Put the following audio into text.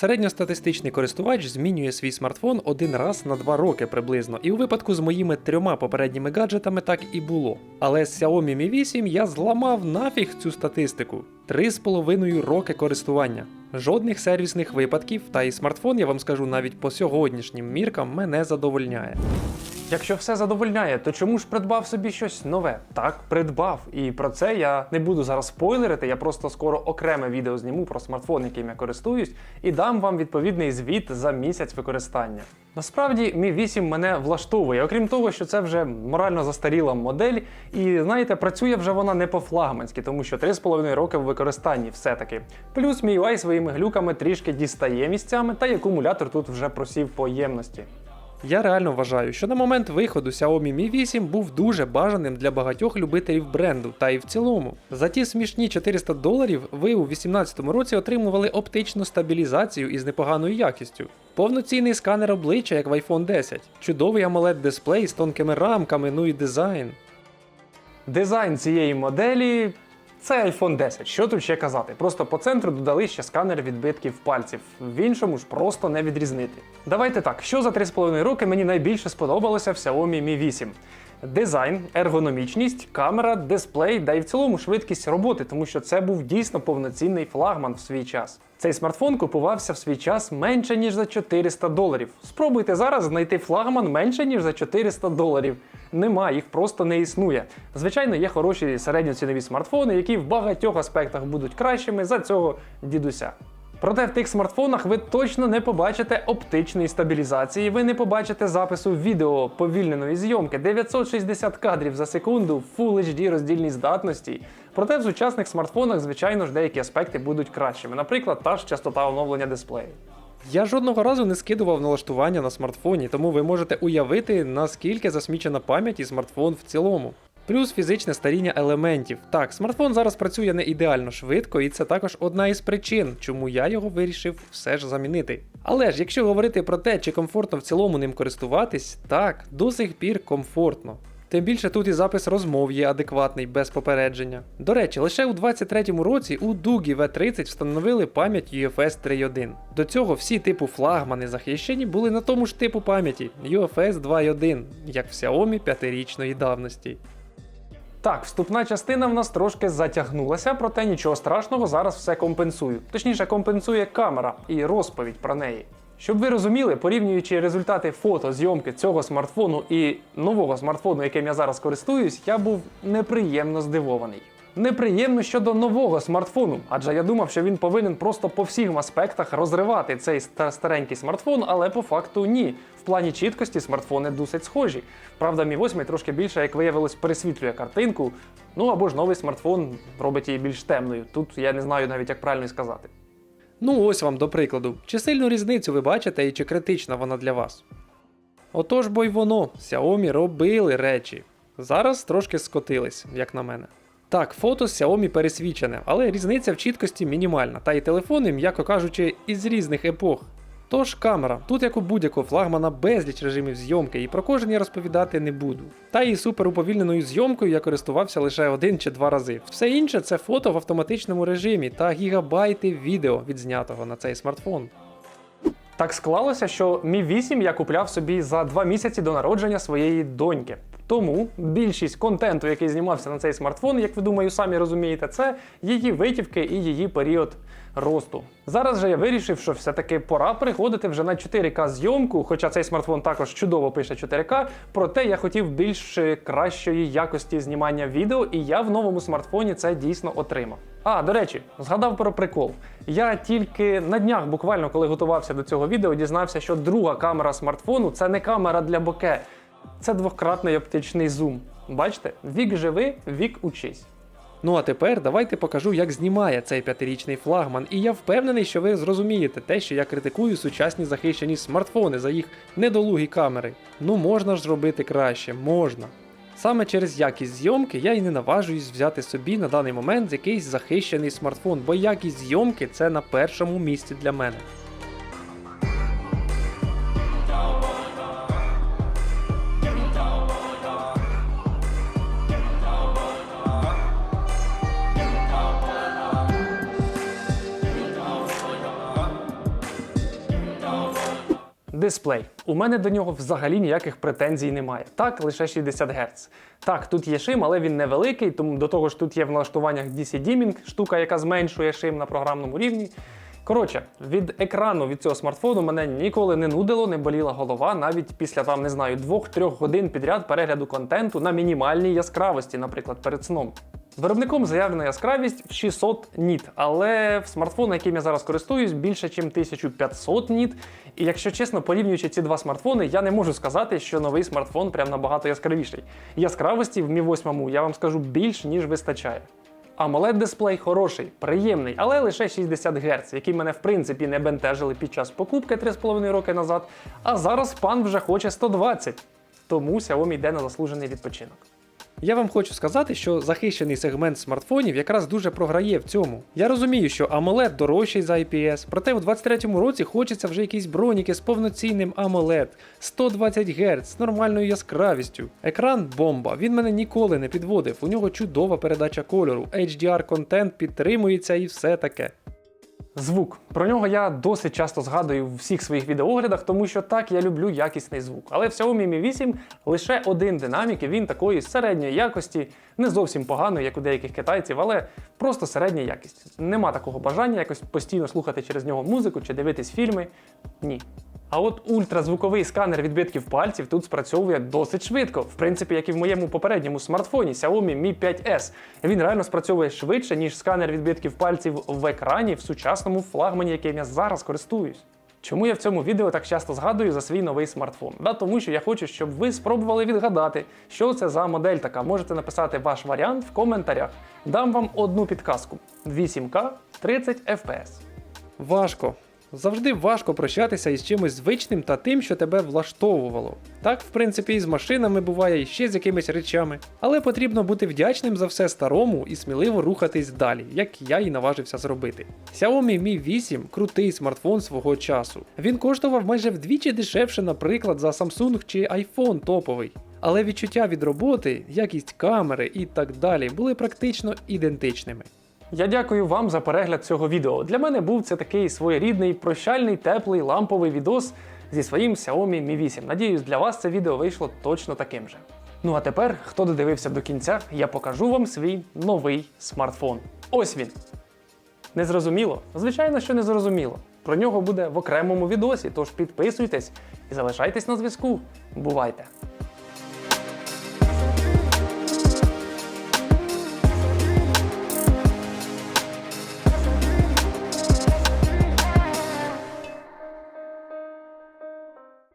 Середньостатистичний користувач змінює свій смартфон один раз на два роки приблизно, і у випадку з моїми трьома попередніми гаджетами так і було. Але з Xiaomi Mi 8 я зламав нафіг цю статистику. Три з половиною роки користування. Жодних сервісних випадків, та і смартфон, я вам скажу, навіть по сьогоднішнім міркам мене задовольняє. Якщо все задовольняє, то чому ж придбав собі щось нове? Так, придбав. І про це я не буду зараз спойлерити. Я просто скоро окреме відео зніму про смартфон, яким я користуюсь, і дам вам відповідний звіт за місяць використання. Насправді, Mi 8 мене влаштовує, окрім того, що це вже морально застаріла модель, і знаєте, працює вже вона не по-флагманськи, тому що 3,5 роки в використанні все-таки. Плюс MIUI своїми глюками трішки дістає місцями, та й акумулятор тут вже просів по ємності. Я реально вважаю, що на момент виходу Xiaomi Mi 8 був дуже бажаним для багатьох любителів бренду, та й в цілому. За ті смішні 400 доларів ви у 2018 році отримували оптичну стабілізацію із непоганою якістю, повноцінний сканер обличчя, як в iPhone 10, чудовий amoled дисплей з тонкими рамками, ну і дизайн. Дизайн цієї моделі це iPhone 10. Що тут ще казати? Просто по центру додали ще сканер відбитків пальців. В іншому ж просто не відрізнити. Давайте так, що за 3,5 роки мені найбільше сподобалося в Xiaomi Mi 8. Дизайн, ергономічність, камера, дисплей, да і в цілому швидкість роботи, тому що це був дійсно повноцінний флагман в свій час. Цей смартфон купувався в свій час менше ніж за 400 доларів. Спробуйте зараз знайти флагман менше ніж за 400 доларів. Нема, їх просто не існує. Звичайно, є хороші середньоцінові смартфони, які в багатьох аспектах будуть кращими за цього дідуся. Проте в тих смартфонах ви точно не побачите оптичної стабілізації, ви не побачите запису відео повільненої зйомки 960 кадрів за секунду, Full HD роздільній здатності. Проте в сучасних смартфонах, звичайно ж, деякі аспекти будуть кращими, наприклад, та ж частота оновлення дисплею. Я жодного разу не скидував налаштування на смартфоні, тому ви можете уявити, наскільки засмічена пам'ять і смартфон в цілому. Плюс фізичне старіння елементів. Так, смартфон зараз працює не ідеально швидко, і це також одна із причин, чому я його вирішив все ж замінити. Але ж, якщо говорити про те, чи комфортно в цілому ним користуватись, так, до сих пір комфортно. Тим більше тут і запис розмов є адекватний без попередження. До речі, лише у 23-му році у Дугі V30 встановили пам'ять UFS 3.1. До цього всі типу флагмани захищені були на тому ж типу пам'яті UFS 2.1, як в Xiaomi 5-річної давності. Так, вступна частина в нас трошки затягнулася, проте нічого страшного, зараз все компенсую. Точніше, компенсує камера і розповідь про неї. Щоб ви розуміли, порівнюючи результати фото зйомки цього смартфону і нового смартфону, яким я зараз користуюсь, я був неприємно здивований. Неприємно щодо нового смартфону, адже я думав, що він повинен просто по всіх аспектах розривати цей старенький смартфон, але по факту ні. В плані чіткості смартфони досить схожі. Правда, Mi 8 трошки більше, як виявилось, пересвітлює картинку. Ну або ж новий смартфон робить її більш темною. Тут я не знаю навіть як правильно сказати. Ну ось вам до прикладу. Чи сильну різницю ви бачите і чи критична вона для вас? Отож бо й воно, Xiaomi робили речі. Зараз трошки скотились, як на мене. Так, фото з Xiaomi пересвічене, але різниця в чіткості мінімальна, та й телефони, м'яко кажучи, із різних епох. Тож камера, тут як у будь-якого флагмана безліч режимів зйомки, і про кожен я розповідати не буду. Та і суперуповільненою зйомкою я користувався лише один чи два рази. Все інше це фото в автоматичному режимі та гігабайти відео відзнятого на цей смартфон. Так склалося, що Mi 8 я купляв собі за два місяці до народження своєї доньки. Тому більшість контенту, який знімався на цей смартфон, як ви думаю, самі розумієте, це її витівки і її період росту. Зараз же я вирішив, що все-таки пора переходити вже на 4К зйомку, хоча цей смартфон також чудово пише 4К, проте я хотів більш кращої якості знімання відео, і я в новому смартфоні це дійсно отримав. А, до речі, згадав про прикол. Я тільки на днях, буквально коли готувався до цього відео, дізнався, що друга камера смартфону це не камера для боке, це двократний оптичний зум. Бачите, вік живи, вік учись. Ну а тепер давайте покажу, як знімає цей п'ятирічний флагман, і я впевнений, що ви зрозумієте те, що я критикую сучасні захищені смартфони за їх недолугі камери. Ну можна ж зробити краще, можна. Саме через якість зйомки я і не наважуюсь взяти собі на даний момент якийсь захищений смартфон, бо якість зйомки це на першому місці для мене. Дисплей. У мене до нього взагалі ніяких претензій немає. Так, лише 60 Гц. Так, тут є шим, але він невеликий, тому до того ж тут є в налаштуваннях DC Dimming, штука, яка зменшує шим на програмному рівні. Коротше, від екрану від цього смартфону мене ніколи не нудило, не боліла голова, навіть після там, не знаю, 2-3 годин підряд перегляду контенту на мінімальній яскравості, наприклад, перед сном. Виробником заявлена яскравість в 600 ніт, але в смартфон, яким я зараз користуюсь, більше, ніж 1500 ніт. І якщо чесно, порівнюючи ці два смартфони, я не можу сказати, що новий смартфон прям набагато яскравіший. Яскравості в Mi 8 я вам скажу більш ніж вистачає. amoled дисплей хороший, приємний, але лише 60 Гц, які мене в принципі не бентежили під час покупки 3,5 роки назад. А зараз пан вже хоче 120. Тому Xiaomi йде на заслужений відпочинок. Я вам хочу сказати, що захищений сегмент смартфонів якраз дуже програє в цьому. Я розумію, що AMOLED дорожчий за IPS, проте в 23-му році хочеться вже якісь броніки з повноцінним AMOLED, 120 Гц, з нормальною яскравістю. Екран бомба, він мене ніколи не підводив. У нього чудова передача кольору, HDR контент підтримується і все таке. Звук. Про нього я досить часто згадую в всіх своїх відеоглядах, тому що так я люблю якісний звук. Але в Xiaomi Mi 8 лише один динамік, і він такої середньої якості, не зовсім поганої, як у деяких китайців, але просто середня якість. Нема такого бажання якось постійно слухати через нього музику чи дивитись фільми. Ні. А от ультразвуковий сканер відбитків пальців тут спрацьовує досить швидко, в принципі, як і в моєму попередньому смартфоні Xiaomi Mi 5S. Він реально спрацьовує швидше, ніж сканер відбитків пальців в екрані в сучасному флагмані, яким я зараз користуюсь. Чому я в цьому відео так часто згадую за свій новий смартфон? Да, тому що я хочу, щоб ви спробували відгадати, що це за модель така. Можете написати ваш варіант в коментарях. Дам вам одну підказку: 8К 30 FPS. Важко. Завжди важко прощатися із чимось звичним та тим, що тебе влаштовувало. Так, в принципі, і з машинами буває, і ще з якимись речами. Але потрібно бути вдячним за все старому і сміливо рухатись далі, як я і наважився зробити. Xiaomi Mi 8 крутий смартфон свого часу. Він коштував майже вдвічі дешевше, наприклад, за Samsung чи iPhone топовий. Але відчуття від роботи, якість камери і так далі були практично ідентичними. Я дякую вам за перегляд цього відео. Для мене був це такий своєрідний, прощальний, теплий, ламповий відос зі своїм Xiaomi Mi 8. Надіюсь, для вас це відео вийшло точно таким же. Ну а тепер, хто додивився до кінця, я покажу вам свій новий смартфон. Ось він. Не зрозуміло? Звичайно, що не зрозуміло. Про нього буде в окремому відосі, тож підписуйтесь і залишайтесь на зв'язку. Бувайте!